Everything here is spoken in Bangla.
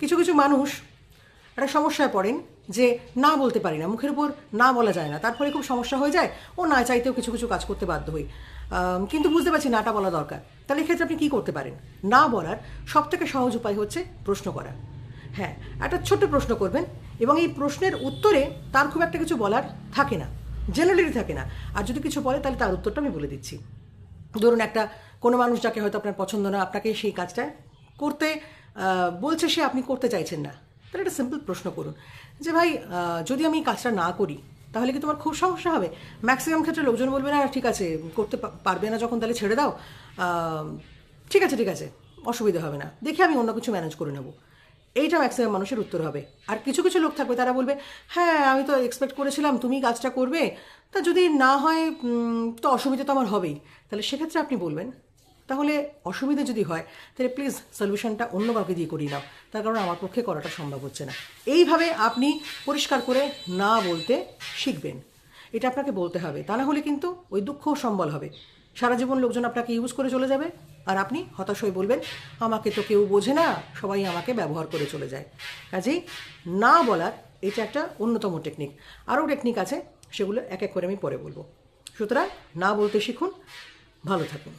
কিছু কিছু মানুষ একটা সমস্যায় পড়েন যে না বলতে পারি না, মুখের উপর না বলা যায় না। তারপরে খুব সমস্যা হয়ে যায়, ও না চাইতেও কিছু কিছু কাজ করতে বাধ্য হই। কিন্তু বুঝতে পারছি নাটা বলা দরকার। তাহলে এক্ষেত্রে আপনি কী করতে পারেন? না বলার সব থেকে সহজ উপায় হচ্ছে প্রশ্ন করা। হ্যাঁ একটা ছোট্ট প্রশ্ন করবেন এবং এই প্রশ্নের উত্তরে তার খুব একটা কিছু বলার থাকে না জেনারেলি থাকে না। আর যদি কিছু বলে, তাহলে তার উত্তরটা আমি বলে দিচ্ছি। ধরুন একটা কোনো মানুষ যাকে হয়তো আপনার পছন্দ না, আপনাকে সেই কাজটা করতে বলছে সে আপনি করতে চাইছেন না। তাহলে একটা সিম্পল প্রশ্ন করুন। যে ভাই যদি আমি এই কাজটা না করি, তাহলে কি তোমার খুব সমস্যা হবে? ম্যাক্সিমাম ক্ষেত্রে লোকজন বলবে, না, ঠিক আছে, করতে পারবে না যখন, তাহলে ছেড়ে দাও। ঠিক আছে ঠিক আছে, অসুবিধা হবে না। দেখি আমি অন্য কিছু ম্যানেজ করে নেব। এইটা ম্যাক্সিমাম মানুষের উত্তর হবে। আর কিছু কিছু লোক থাকবে, তারা বলবে হ্যাঁ আমি তো এক্সপেক্ট করেছিলাম, তুমি কাজটা করবে। তা যদি না হয় তো অসুবিধা তো আমার হবেই। তাহলে সেক্ষেত্রে আপনি বলবেন তাহলে অসুবিধা যদি হয়, তাহলে প্লিজ সলিউশনটা অন্য কাউকে দিয়ে করিয়ে নাও। তার কারণে আমার পক্ষে করাটা সম্ভব হচ্ছে না। এইভাবে আপনি পরিষ্কার করে না বলতে শিখবেন। এটা আপনাকে বলতে হবে। তা না হলে কিন্তু ওই দুঃখ সম্বল হবে। সারা জীবন লোকজন আপনাকে ইউজ করে চলে যাবে আর আপনি হতাশ হয়ে বলবেন, আমাকে তো কেউ বোঝে না, সবাই আমাকে ব্যবহার করে চলে যায়। কাজেই না বলার এটা একটা অন্যতম টেকনিক আরও টেকনিক আছে, সেগুলো এক এক করে আমি পরে বলব। সুতরাং না বলতে শিখুন, ভালো থাকুন।